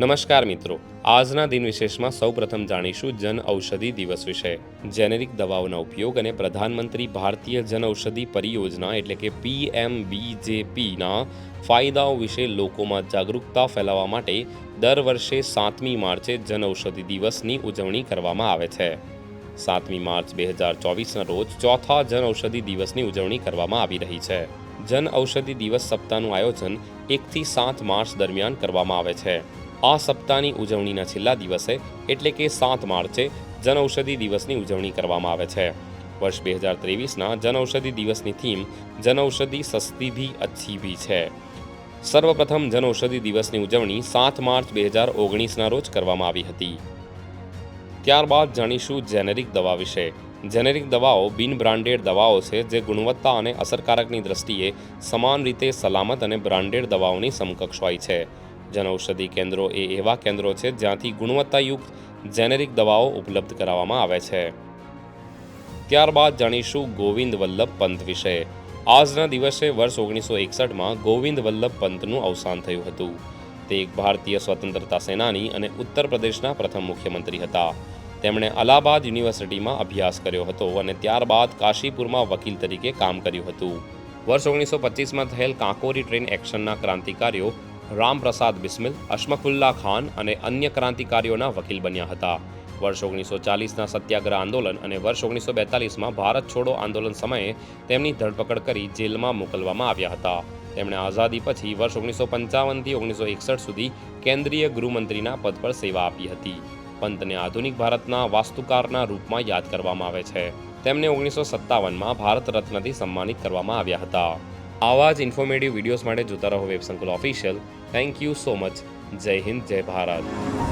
નમસ્કાર મિત્રો. આજના દિન વિશેષમાં સૌપ્રથમ જાણીશું જન ઔષધિ દિવસ વિશે. જેનેરિક દવાઓના ઉપયોગ અને પ્રધાનમંત્રી ભારતીય જન ઔષધિ પરિયોજના એટલે કે પીએમબીજેપીના ફાયદાઓ વિશે લોકોમાં જાગૃતતા ફેલાવવા માટે દર વર્ષે સાતમી માર્ચે જન ઔષધિ દિવસની ઉજવણી કરવામાં આવે છે. સાતમી માર્ચ બે હજાર ચોવીસના રોજ ચોથા જન ઔષધિ દિવસની ઉજવણી કરવામાં આવી રહી છે. જન ઔષધિ દિવસ સપ્તાહનું આયોજન એકથી સાત માર્ચ દરમિયાન કરવામાં આવે છે. આ સપ્તાહની ઉજવણીના છેલ્લા દિવસે, એટલે કે સાત માર્ચે જન ઔષધિ દિવસની ઉજવણી કરવામાં આવે છે. વર્ષ બે હજાર ત્રેવીસના જનૌષધિ દિવસની થીમ, જનૌષધિ સસ્તી ભી અચ્છી ભી છે. સર્વપ્રથમ જન ઔષધિ દિવસની ઉજવણી સાત માર્ચ બે હજાર ઓગણીસના રોજ કરવામાં આવી હતી. ત્યારબાદ જાણીશું જેનેરિક દવા વિશે. જેનેરિક દવાઓ બિન બ્રાન્ડેડ દવાઓ છે જે ગુણવત્તા અને અસરકારકની દ્રષ્ટિએ સમાન રીતે સલામત અને બ્રાન્ડેડ દવાઓની સમકક્ષ હોય છે. જનઔષધિ કેન્દ્રો એ એવા કેન્દ્રો છે જ્યાંથી ગુણવત્તાયુક્ત જેનેરિક દવાઓ ઉપલબ્ધ કરાવવામાં આવે છે. ત્યારબાદ જાણીશું ગોવિંદ વલ્લભ પંત વિશે. આજના દિવસે વર્ષ ઓગણીસો એકસઠમાં ગોવિંદ વલ્લભ પંતનું અવસાન થયું હતું. તે એક ભારતીય સ્વતંત્રતા સેનાની અને ઉત્તર પ્રદેશના પ્રથમ મુખ્યમંત્રી હતા. તેમણે અલ્હાબાદ યુનિવર્સિટીમાં અભ્યાસ કર્યો હતો અને ત્યારબાદ કાશીપુરમાં વકીલ તરીકે કામ કર્યું હતું. વર્ષ ઓગણીસો પચીસમાં થયેલ કાંકોરી ટ્રેન એક્શનના ક્રાંતિકારીઓ રામપ્રસાદ બિસ્મિલ, અશમકુલ્લા ખાન અને અન્ય ક્રાંતિકારીઓના વકીલ બન્યા હતા. વર્ષ ઓગણીસો ચાલીસના સત્યાગ્રહ આંદોલન અને વર્ષ ઓગણીસો બેતાલીસમાં ભારત છોડો આંદોલન સમયે તેમની ધરપકડ કરી જેલમાં મોકલવામાં આવ્યા હતા. તેમણે આઝાદી પછી વર્ષ ઓગણીસો પંચાવનથી ઓગણીસો એકસઠ સુધી કેન્દ્રીય ગૃહમંત્રીના પદ પર સેવા આપી હતી. પંતને આધુનિક ભારતના વાસ્તુકારના રૂપમાં યાદ કરવામાં આવે છે. તેમને ઓગણીસો સત્તાવનમાં ભારત રત્નથી સન્માનિત કરવામાં આવ્યા હતા. આવા જ ઇન્ફોર્મેટિવ વિડીયોઝ માટે જોતા રહો web Sankul official thank you so much જય હિન્દ જય ભારત